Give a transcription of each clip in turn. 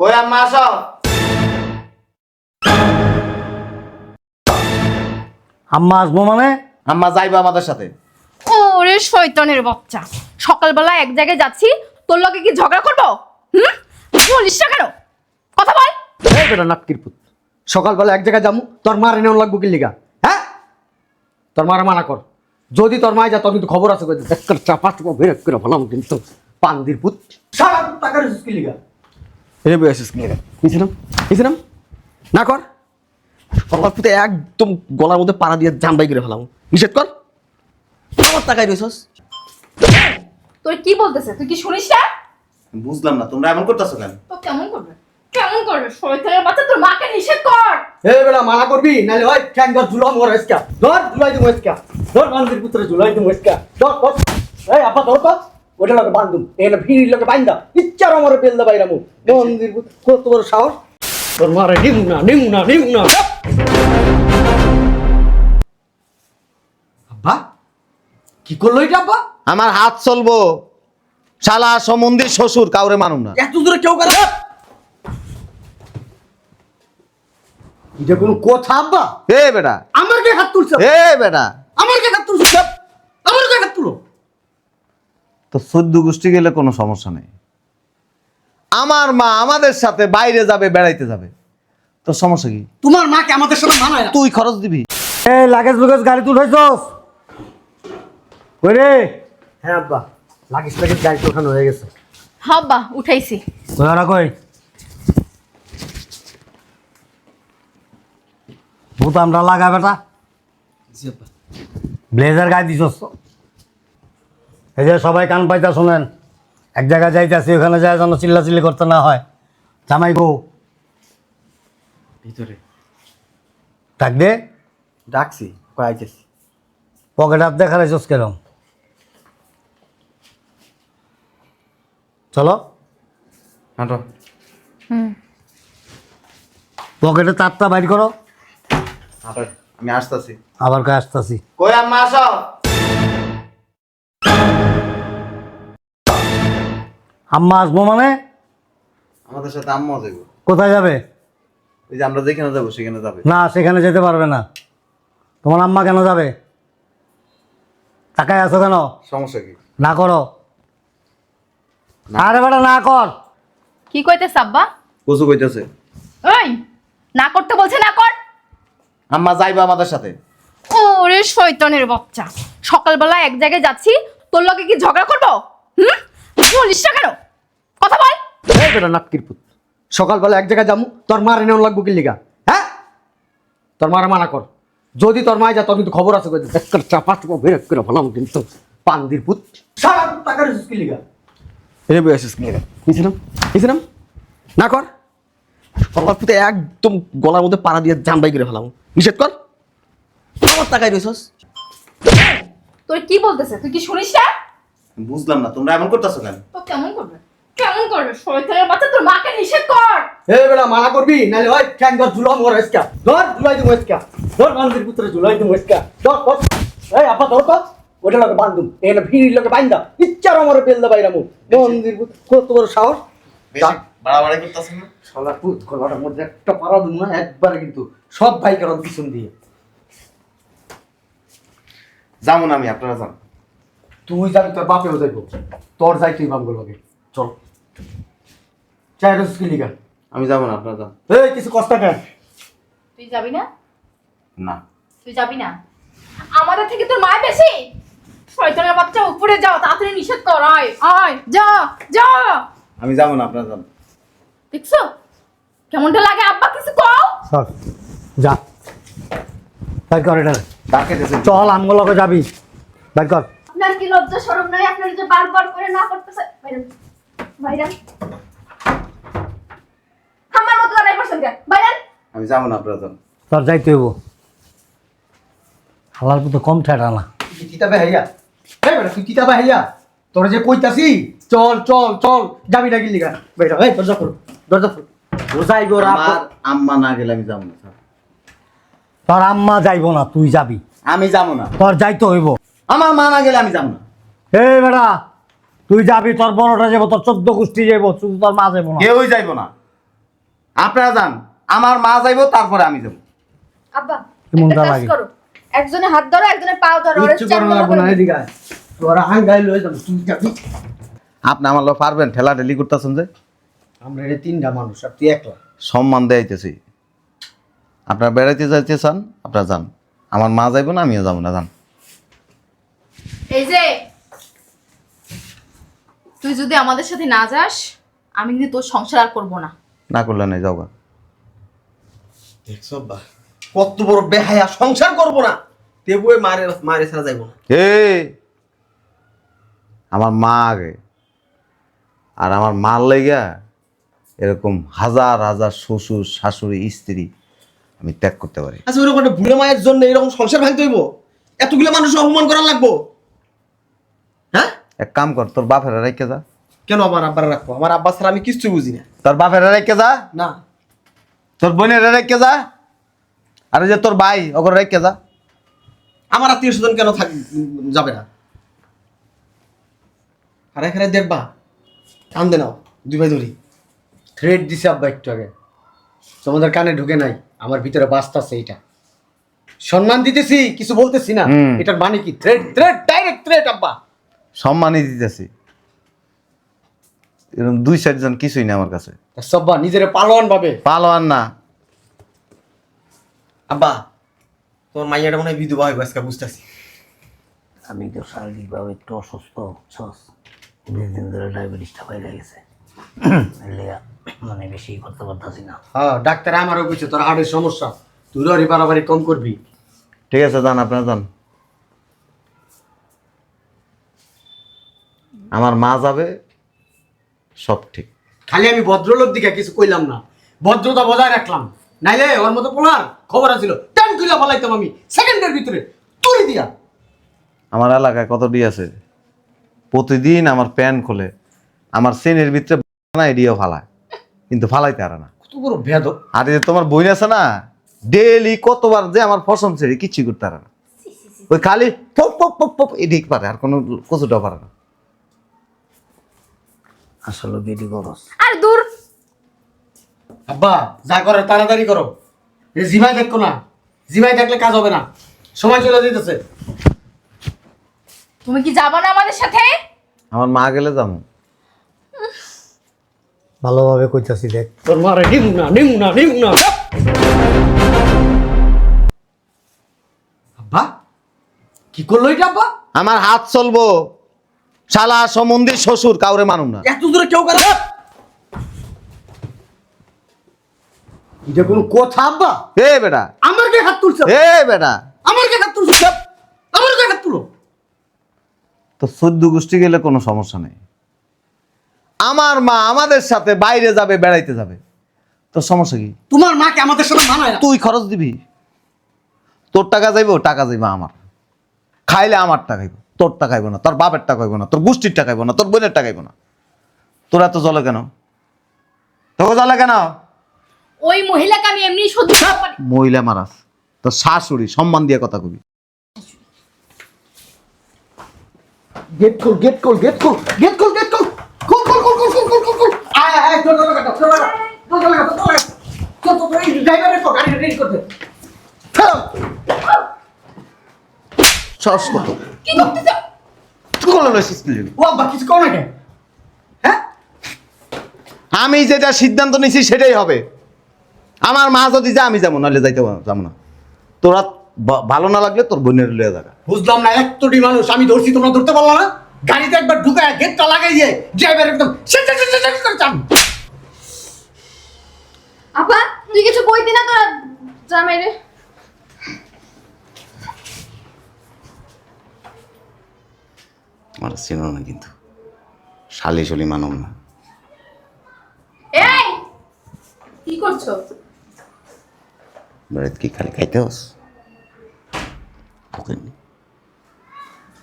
কই আম্মা আসো? আম্মা আসব মানে? আম্মা যাইবা আমাদের সাথে। ওরে শয়তানের বাচ্চা। সকালবেলা এক জায়গায় যাচ্ছি তোর লগে কি ঝগড়া করব? হুম? বলিস না কেন? কথা বল। এই বেটা নাটকির পুত সকালবেলা এক জায়গায় যাব তোর মার এনে লাগবো কি লিগা। হ্যাঁ? তোর মারা মানা কর। যদি তোর মায় যা তোর কিন্তু খবর আছে চাপা চাপা বের করে ভালাম কিন্তু পান্দির পুত। সারা টাকা রেছিস কি লিগা? নিছিলাম নিছিলাম। না কর। পুতে একদম গলার মধ্যে পাড়া দিয়ে জানবাই করে ফেলাম। নিষেধ কর। আমার টাকায় রয়েছস তোর কি বলতেছে? তুই কি শুনিস না? বুঝলাম না তোমরা এমন করতেছো কেন? তো কেমন করবে? কেমন করবে? শয়তানের বাচ্চা তোর মাকে নিষেধ কর। এ বেলা মানা করবি? নাহলে ওই ঠ্যাং ধর ঝুলাম ওর এসকা ধর ঝুলাই দিমু এসকা ধর বান্দির পুত্রে ঝুলাই দিমু এসকা ধর ধর। এই আপা ধর তো ওটা বান্ধুম এনে ভিড় লাগে বাইন্দা ইচ্ছার আমার বাইরামু। মন্দির কত বড় সাহস। তোর মারে নিমু না নিমু না নিমু না আব্বা কি করল এটা আব্বা? আমার হাত চলবো। শালা সমন্দির শ্বশুর কাউরে মানুম না। এত দূরে কেউ করে? এটা কোনো কথা আব্বা? এ বেটা। আমার কে হাত তুলছে? এ বেটা। আমার কে হাত তুলছে? আমার কে হাত তো সদ্য গোষ্ঠী গেলে কোনো সমস্যা নেই। আমার মা আমাদের সাথে বাইরে যাবে বেড়াইতে যাবে। তো সমস্যা কি? তোমার মা মাকে আমাদের সাথে মানায় তুই খরচ দিবি। এই লাগেজ লুগেজ গাড়ি তুলেছস কই রে? হ্যাঁ আব্বা। লাগেজ লাগেজ গাড়ি তো ওখানে হয়ে গেছে। হাব্বা উঠাইছি। কই ওরা কই? বোতামটা লাগা বেটা। ব্লেজার গায়ে দিছস? তো? এই যে সবাই কান পাইতা শোনেন। এক জায়গায় যাইতাছি ওখানে যায় যেন চিল্লাচিল্লি করতে না হয়। জামাই বউ। ভিতরে। ডাক দে ডাকছি কয়েছি পকেট হাত দেখা রাইছস কেরম। চলো। হাঁটো। হুম। পকেটে তারটা বাইর করো। আমি আসতেছি। আবার কে আসতেছি। কই আম্মা আসো? আম্মা আসব মানে? আমাদের সাথে আম্মা যাব কোথায় যাবে? ওই যে আমরা যেখানে যাব সেখানে যাবে। না সেখানে যেতে পারবে না। তোমার আম্মা কেন যাবে? টাকায় আছো কেন? সমস্যা কি? না করো। আরে বেটা না কর। কি কইতেছ আব্বা? কচু কইতেছে। ওই না করতে বলছে না কর। আম্মা যাইবা আমাদের সাথে। ওরে শয়তানের বাচ্চা। সকালবেলা এক জায়গায় যাচ্ছি তোর লগে কি ঝগড়া করব? হুম? বলিস না কেন? কথা বল। এই বেটা নাটকির পুত সকালবেলা এক জায়গায় যাব তোর মার এনে লাগবো কি লিগা। হ্যাঁ? তোর মারা মানা কর। যদি তোর মায় যা তোর কিন্তু খবর আছে দেখ করে চাপা চাপা বের করে ভালাম কিন্তু পান্দির পুত। সারা টাকা রেছিস কি লিগা এনে কি লিগা না কর। সকাল পুতে একদম গলার মধ্যে পাড়া দিয়ে জানবাই করে ফেলাম। নিষেধ কর। আমার টাকায় রয়েছস তোর কি বলতেছে? তুই কি শুনিস না? বুঝলাম না তোমরা এমন করতেছো কেন? তো কেমন করবে? কেমন করবে? শয়তানের বাচ্চা তোর মাকে নিষেধ কর! এই বেটা মানা করবি? নাহলে ওই ঠ্যাং ধর ঝুলাম ওর এসকা ধর ঝুলাই এসকা ধর পুত্রে ঝুলাই এসকা ধর ধর। এই আপা ধর তো ওটা লাগে বান্ধুম। এখানে ভিড় লাগে বাইন্দা। ইচ্ছার আমার বেল দা বাইরামু মন্দির কত বড় সাহস? বেশি। বাড়াবাড়ি করতেছেন না? শালা পুত গলাটার মধ্যে একটা পাড়া দিমু না একবারে কিন্তু সব ভাইকে রদ পিছন দিয়ে। যাব না আমি আপনারা যান। তুই যাবি তোর বাপেও যাইব। তোর যাই তুই বামগুলো লাগে চল। চাই রস কি লিগা আমি যাব না আপনারা যান। এই কিছু কষ্ট কেন তুই যাবি না? না। তুই যাবি না? আমাদের থেকে তোর মায় বেশি? শয়তানের বাচ্চা উপরে যাও তাড়াতাড়ি নিষেধ কর আয় আয় যা যা। আমি যাব না আপনারা যান। দেখছ? কেমনটা লাগে? আব্বা কিছু কও? চল যা। বাইর কর এটা ডাকে চল আমগুলোকে যাবি। বাইর কর। আপনার কি লজ্জা শরম নাই? আপনার যে বারবার করে না করতেছে বাইরেন বাইরেন আমার মতো দাঁড়াই পড়ছেন কে বাইরেন আমি যাব না আপনারা যান। তোর যাইতে হইব। হালার পুতো কম ঠেটা না। কিতাবে হাইয়া? এই বেটা তুই কিতাবে হাইয়া? তোর যে কইতাছি চল চল চল যাবি না গিলি গা। বেটা এই দরজা খোল দরজা খোল। বোঝাই গো আমার আম্মা না গেলে আমি যাব না স্যার। তোর আম্মা যাইব না তুই যাবি। আমি যাব না। তোর যাইতে হইব। আমার মা না গেলে আমি যাব না। এই বেটা তুই যাবি তোর বড়টা যাব তোর চোদ্দ গোষ্ঠী যাব শুধু তোর মা যাব না। কেউই যাইবো না। আপনারা যান আমার মা যাইব তারপরে আমি যাব। আব্বা কেমন কাজ লাগে? একজনে হাত ধরো একজনে পাও ধরো চার করা বেলা না এদিকে আয়। তোরা হাঙ্গাই লয়ে যাব তুই যাবি। আপনি আমার লোক পারবেন ঠেলা ঠেলি করতেছেন যে? আমরা এটা তিনটা মানুষ আর তুই একলা। সম্মান দেয়াইতেছি আপনারা বেড়াইতে যাইতে চান আপনারা যান। আমার মা যাইবো না আমিও যাব না যান। এই যে তুই যদি আমাদের সাথে না যাস আমি কিন্তু তোর সংসার আর করব না। না করলে নাই যাও গা। দেখছ বা কত বড় বেহায়া সংসার করব না। তেবুয়ে মারে মারে ছাড়া যাইব না। এ আমার মা আগে আর আমার মার লেগা এরকম হাজার হাজার শ্বশুর শাশুড়ি স্ত্রী আমি ত্যাগ করতে পারি। আচ্ছা ওরকম একটা বুড়ো মায়ের জন্য এরকম সংসার ভাঙতে হইব? এতগুলো মানুষ অপমান করা লাগবো? এক কাম কর তোর বাপের রেখে যা। কেন আমার আব্বার রাখব? আমার আব্বা ছাড়া আমি কিচ্ছু বুঝি না। তোর বাপের রেখে যা। না। তোর বোনের রেখে যা। আর যে তোর ভাই ওকে রেখে যা। আমার আত্মীয় স্বজন কেন থাক যাবে না? হারে হারে দেখবা। কান্দে নাও দুই ভাই ধরি। থ্রেড দিছে আব্বা একটু আগে। তোমাদের কানে ঢুকে নাই আমার ভিতরে বাস্তাছে এইটা। সম্মান দিতেছি কিছু বলতেছি না। এটার মানে কি? থ্রেড থ্রেড ডাইরেক্ট থ্রেড আব্বা। সম্মানই দিতেছি। এরকম দুই চারজন কিছুই না আমার কাছে। সব্বা নিজের পালোয়ান ভাবে পালোয়ান না। আব্বা তোমার মাইয়াটা মনে হয় বিধবা হইব আজকে বুঝতেছি। আমি তো শারীরিকভাবে একটু অসুস্থ বুঝছস? দুই দিন ধরে ডায়াবেটিসটা হয়ে গেছে। মানে বেশি করতে পারতাছি না। হ্যাঁ ডাক্তার আমারও কিছু তোর হাড়ের সমস্যা। তুই ররি বাড়াবাড়ি কম করবি। ঠিক আছে যান আপনারা যান। আমার মা যাবে সব ঠিক। খালি আমি ভদ্রলোক দিকে কিছু কইলাম না। ভদ্রতা বজায় রাখলাম। নাইলে ওর মতো পোলার খবর আছিল। টান কইলা ফলাইতাম আমি সেকেন্ডের ভিতরে। তুলি দিয়া। আমার এলাকায় কত ডি আছে? প্রতিদিন আমার প্যান খোলে। আমার শ্রেণির ভিতরে না এডিও ফালায়। কিন্তু ফালাইতে পারে না। কত বড় ভেদ আর এই যে তোমার বই আছে না ডেলি কতবার যে আমার পছন্দ ছেড়ে কিচ্ছু করতে পারে না। ওই খালি পপ পপ পপ পপ এদিক পারে আর কোনো কচুটা পারে না। আসলে বিডি করস আর দূর। আব্বা যা করে তাড়াতাড়ি করো। এ জিমাই দেখো না। জিমাই দেখলে কাজ হবে না। সময় চলে যেতেছে তুমি কি যাবা না আমাদের সাথে? আমার মা গেলে যাব। ভালোভাবে কইতাছি দেখ। তোর মারে নিমু না নিমু না নিমু না। আব্বা কি করল এটা আব্বা? আমার হাত চলবো। শালা সমন্দির শ্বশুর কাউরে মানুম না। এত দূরে কেউ করে এটা কোনো কথা আব্বা? এ বেটা। আমার কে হাত তুলছে? এ বেটা। আমার কে হাত তুলছে? আমার কে হাত তুলো? তো সদ্য গোষ্ঠী গেলে কোনো সমস্যা নেই। আমার মা আমাদের সাথে বাইরে যাবে বেড়াইতে যাবে। তো সমস্যা কি? তোমার মাকে আমাদের সাথে মানায় না? তুই খরচ দিবি। তোর টাকা যাইবো টাকা যাইবো আমার। খাইলে আমার টাকা খাইবো। তোর টাকা খাইবো না তোর বাপের টাকা খাইবো না তোর গোষ্ঠীর টাকা খাইবো না তোর বোনের টাকা খাইবো না। তোরা তো জলে কেন? তোকে জলে কেন? ওই মহিলাকে আমি এমনি সহ্য করতে পারি। মহিলা মারাস তোর শাশুড়ি সম্মান দিয়ে কথা কবি। গেট খোল গেট খোল গেট খোল গেট খোল গেট খোল খোল খোল খোল খোল খোল খোল খোল। খোল আয় আয় চল চল লাগা চল লাগা চল চল লাগা চল লাগা চল চল এই ড্রাইভারে তো গাড়ি রেডি করতে। চল সস কত কি করতেছ? কোলে লইছিস কি? জন্য? ও আব্বা কিছু কও না কেন? হ্যাঁ? আমি যেটা সিদ্ধান্ত নিছি সেটাই হবে। আমার মা যদি যা আমি যাব নাহলে যাইতে যাব না। তোরা বা- ভালো না লাগলে তোর বোনের লয়ে যাবে বুঝলাম না এতটি মানুষ আমি ধরছি তোমরা ধরতে পারল না? গাড়িতে একবার ঢুকায় গেটটা লাগাই দিয়ে ড্রাইভার একদম সেট সেট সেট সেট করে চান। আপা তুই কিছু কইতি না তোরা জামাই রে। চিনো না কিন্তু। শালি শলি মানব না। এই! কি করছ? বেড়াতে কি খালি খাইতে হস?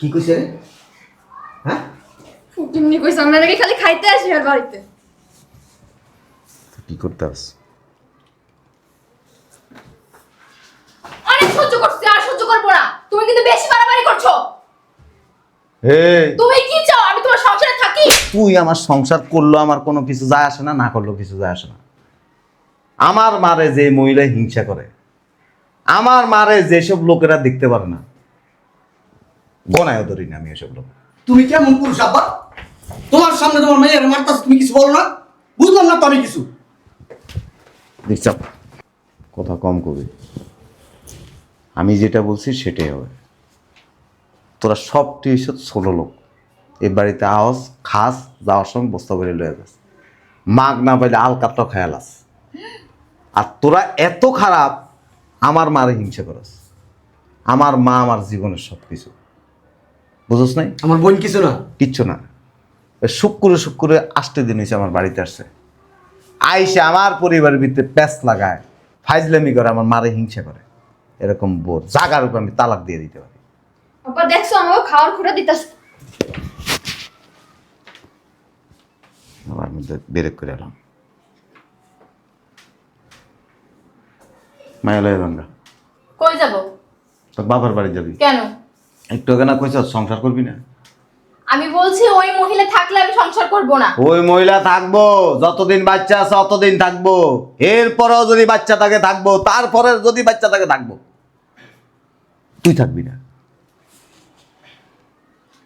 কি কইছে রে? হ্যাঁ? ফুটিমনি কইছ আমরা নাকি খালি খাইতে আসি আর বাড়িতে। কি করতে হস? অনেক সহ্য করছি আর সহ্য করব না। তুমি কিন্তু বেশি বাড়াবাড়ি করছ। হে তুমি কি চাও? আমি তোমার সংসারে থাকি? তুই আমার সংসার করল আমার কোনো কিছু যায় আসে না না করল কিছু যায় আসে না। আমার মারে যে মহিলা হিংসা করে আমার মারে যেসব লোকেরা দেখতে পারে না গনায় ধরি না আমি এসব লোক। তুমি কেমন পুরুষ আব্বা? তোমার সামনে তোমার মেয়ের মারতাস তুমি কিছু বলো না? বুঝলাম না তো আমি কিছু। দেখছাপ কথা কম করবি আমি যেটা বলছি সেটাই হবে। তোরা সব টিউশন ষোলো লোক। এই বাড়িতে আওয়াজ খাস যাওয়ার সময় বস্তা করে লয়ে যাস। মাগ না পাইলে আলকাতটা খেয়ালাস আর তোরা এত খারাপ আমার মারে হিংসা করস। আমার মা আমার জীবনের সব কিছু বুঝোস নাই? আমার বোন কিছু না। কিচ্ছু না। শুক্রে শুক্রে আসতে দিন হয়েছে আমার বাড়িতে আসছে। আইসে আমার পরিবারের ভিতরে প্যাঁচ লাগায়। ফাইজলামি করে আমার মারে হিংসা করে। এরকম বোর। জাগার উপর আমি তালাক দিয়ে দিতে পারি। দেখছ আমাকে খাওয়ার খুঁড়ে আমার মধ্যে বেরেক করে এলাম। মায়ালয় গঙ্গা। কই যাব? তোর বাবার বাড়ি যাবি। কেন? একটু আগে না কইছ সংসার করবি না? আমি বলছি ওই মহিলা থাকলে আমি সংসার করব না। ওই মহিলা থাকব যতদিন বাচ্চা আছে অতদিন থাকব। এরপরেও যদি বাচ্চা থাকে থাকব তারপরে যদি বাচ্চা থাকে থাকব। তুই থাকবি না।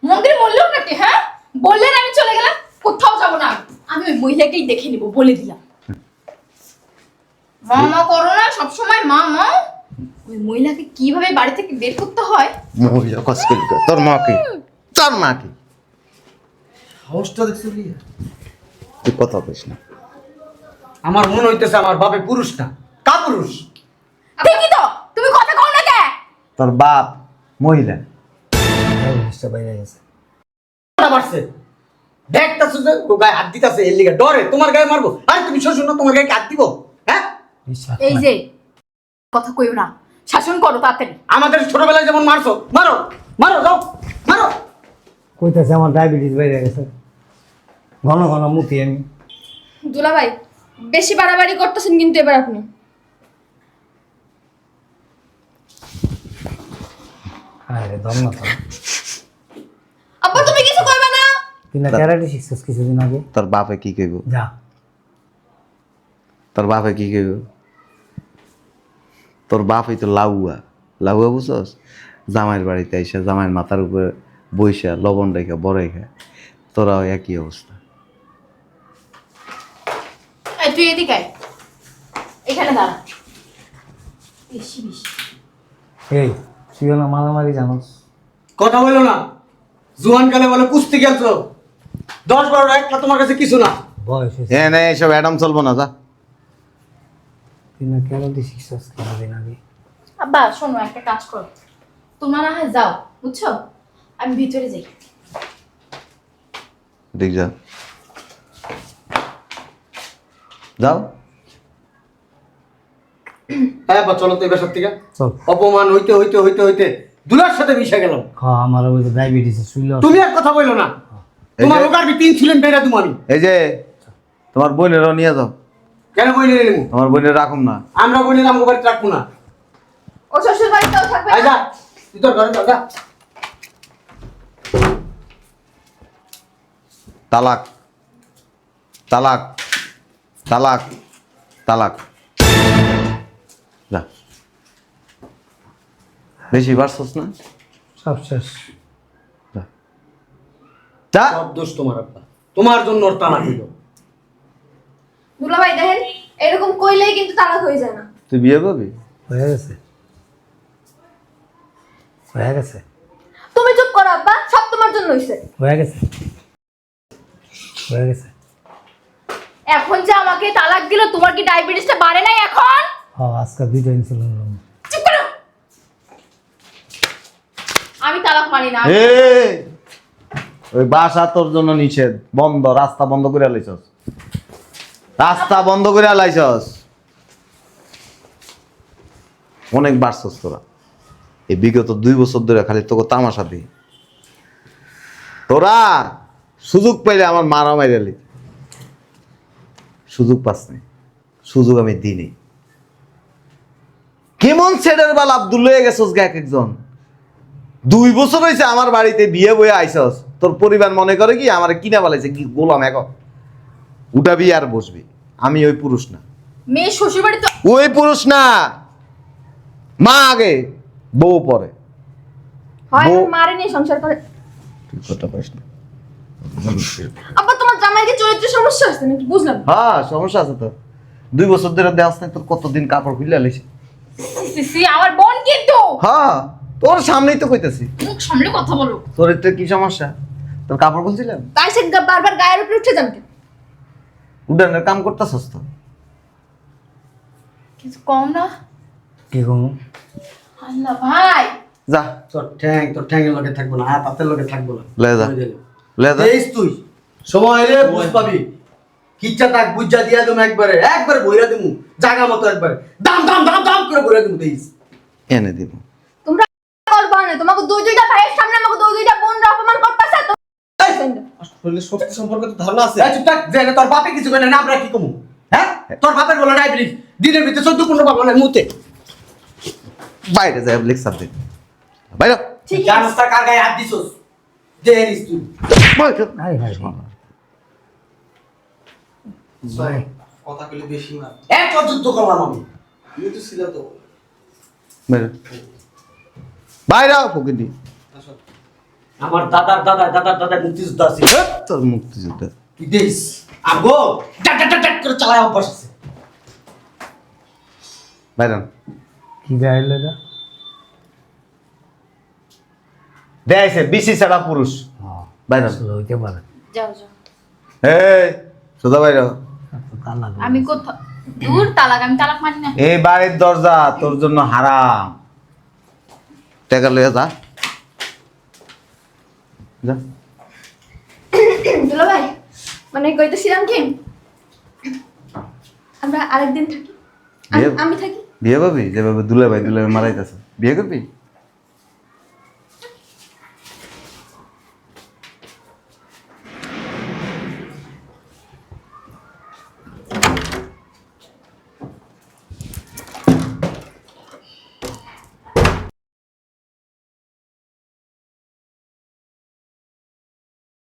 মন্দির বললেও নাকি হ্যাঁ? বললেন আমি চলে গেলাম কোথাও যাব না আমি। ওই মহিলাকেই দেখে নিব বলে দিলাম। মা মা করো না সবসময় মা মা। ওই মহিলাকে কীভাবে বাড়ি থেকে বের করতে হয়? মহিলা কষ্ট করে তোর মা কি? তোর মা কি? সাহসটা দেখছ কি? তুই কথা কইস না। আমার মনে হইতেছে আমার বাপে পুরুষ না। কা পুরুষ ঠিকই তো তুমি কথা কও না কে? তোর বাপ মহিলা। ডায়াবেটিসটা বাইরে গেছে বাড়ছে। দেখতাছো যে ও গায়ে হাত দিতাছে এর লিগে। ডরে তোমার গায়ে মারবো। আরে তুমি শ্বশুর না তোমার গায়ে কি হাত দিব? হ্যাঁ? এই যে কথা কইও না। শাসন করো তাড়াতাড়ি। আমাদের ছোটবেলায় যেমন মারছো মারো মারো যাও মারো। কইতাছে আমার ডায়াবেটিস বাইরে গেছে। ঘন ঘন মুতি আমি। দুলাভাই বেশি বাড়াবাড়ি করতেছেন কিন্তু এবার আপনি। আরে দম না আব্বা তুমি কিছু কইবে না? তুই না ক্যারাটে শিখছিস কিছুদিন আগে? তোর বাপে কি কইব? যা। তোর বাপে কি কইব? তোর বাপই তো লাউয়া। লাউয়া বুঝছস? জামাইয়ের বাড়িতে আইসা জামাইয়ের মাথার উপরে বইসা লবণ রেখা বড় রেখা। তোরাও একই অবস্থা। তুই এদিকে আয়। এখানে দাঁড়া। বেশি বেশি। এই তুই না মারামারি জানোস। কথা বলো না। জুয়ান কালে বলে কুস্তি খেলছো? দশ বারো একটা তোমার কাছে কিছু না। বয়স হয়েছে। এ নে এসব অ্যাডাম চলবো না যা। তুই না আব্বা শোনো একটা কাজ করো। তোমরা না হয় যাও বুঝছ? আমি ভিতরে যাই। দেখ যা। যাও। হ্যাঁ বা চলো তো এবার সব থেকে। চল। অপমান হইতে হইতে হইতে হইতে। দুলার সাথে মিশে গেলাম। খাওয়া আমার ওই ডায়াবেটিস শুইল তুমি আর কথা বলল না। তোমার রোগার তিন ছিলেন বেড়া তুমি এই যে তোমার বোনেরও নিয়ে যাও। কেন বই নিয়ে নেব তোমার বোনের রাখুম না। আমরা বই নিলাম বাড়িতে রাখব না। ও শ্বশুর বাড়িতেও থাকবে আয় না? যা তুই তোর ঘরে যা, যা। তালাক। তালাক। তালাক। তালাক। যা। বেশি বাড়ছস না? সব শেষ। যা সব দোষ তোমার আব্বা। তোমার জন্য ওর তালাক হইল। দুলাভাই দেখেন এরকম কইলেই কিন্তু তালাক হয়ে যায় না। তুই বিয়ে করবি? হয়ে গেছে। হয়ে গেছে। তুমি চুপ করো আব্বা সব তোমার জন্য হইছে। হয়ে গেছে। হয়ে গেছে। এখন যে আমাকে তালাক দিল তোমার কি ডায়াবেটিসটা বাড়ে নাই এখন? হ আজকে দুইটা ইনসুলিন নিলাম চুপ করো আমি তালাক মানি না ওই বাসা তোর জন্য নিষেধ। বন্ধ, রাস্তা বন্ধ করে রাস্তা বন্ধ করে অনেক বাড়ছস তোরা। এই বিগত দুই বছর ধরে খালি তোকে তামাশা দি তোরা সুযোগ পাইলে আমার মারা মাইরালি সুযোগ পাস নাই। সুযোগ আমি দিই কেমন ছেলের বাল আব্দুল লয়ে গেছস গা এক একজন? দুই বছর হয়েছে আমার বাড়িতে বিয়ে বয়ে আইসস তোর পরিবার মনে করে কি আমার কিনা বলেছে কি গোলাম এক উঠাবি আর বসবি। আমি ওই পুরুষ না। মেয়ে শ্বশুর ওই পুরুষ না। মা আগে বউ পরে। হয় বউ- মারে নিয়ে সংসার করে। তুই কথা পারিস না। আব্বা তোমার জামাইকে চরিত্রের সমস্যা আছে নাকি? বুঝলাম। না। হ্যাঁ সমস্যা আছে তো। দুই বছর ধরে দেওয়াস নাই তোর কতদিন কাপড় খুলে সি, সি, আমার বোন কিন্তু। হ্যাঁ। তোর সামনেই তো কইতাছি। মুখ সামলে কথা বলো। চরিত্রের কি সমস্যা? তোর কাপড় খুলছিলাম তাই সে বারবার গায়ের উপরে উঠে যান কেন? উডানের কাম করতেছস তো। কিছু কম না? কি করব আল্লাহ ভাই! যা। তোর ঠ্যাং তোর ঠ্যাংয়ের লগে থাকব না হাত হাতের লগে থাকব না। লয়ে যা। লে যা। দেখিস তুই? সময় রে বুঝ পাবি। কিচ্ছা তাক বুঝা দিয়া দেবো একবারে একবারে বইরা দেবো। জাগা মতো একবারে। দাম দাম দাম দাম করে বইরা দেবো দেখিস। এনে দিব। তোমরা করবা না তোমাকে দুই দুইটা ভাইয়ের সামনে আমাকে দুই দুইটা বোনরা অপমান করতেছে তো শরীরের শক্তি সম্পর্কে তো ধারণা আছে। এই চুপ থাক যে তোর বাপে কিছু করে না আমরা কি কমু হ্যাঁ? তোর বাপের বলে ডায়াবেটিস দিনের ভিতরে চোদ্দ পনেরো পাবো না মুতে। বাইরে যাই লেকচার দিন বাইরে। ঠিক আছে। জানোস তা কার গায়ে হাত দিছস? এরিস তুই। হাই হাই কথা কইলে বেশি না এক যুদ্ধ করলাম আমি। তুমি তো ছিল তো। বাইরে। বাইরে ফকিনি আমার দাদার দাদা দাদার দাদা মুক্তিযুদ্ধ আছে। তোর মুক্তিযুদ্ধ। তুই দেখিস আগো করে চালায় অভ্যাস আছে। বাইরে কি গাইলে এটা দেখাইছে বিসি ছাড়া পুরুষ। হ্যাঁ। বাইরে আসলে হইতে পারে যাও যাও। এই সোজা বাইরে আমি কোথা দূর তালাক আমি তালাক মানি না। এই বাড়ির দরজা তোর জন্য হারাম। টাকা লইয়া যা। যা। দুলা ভাই মানে কইতেছিলাম কি আমরা আরেকদিন থাকি। আমি- থাকি। বিয়ে পাবি? যেভাবে দুলে ভাই দুলে মারাইতেছে। বিয়ে করবি?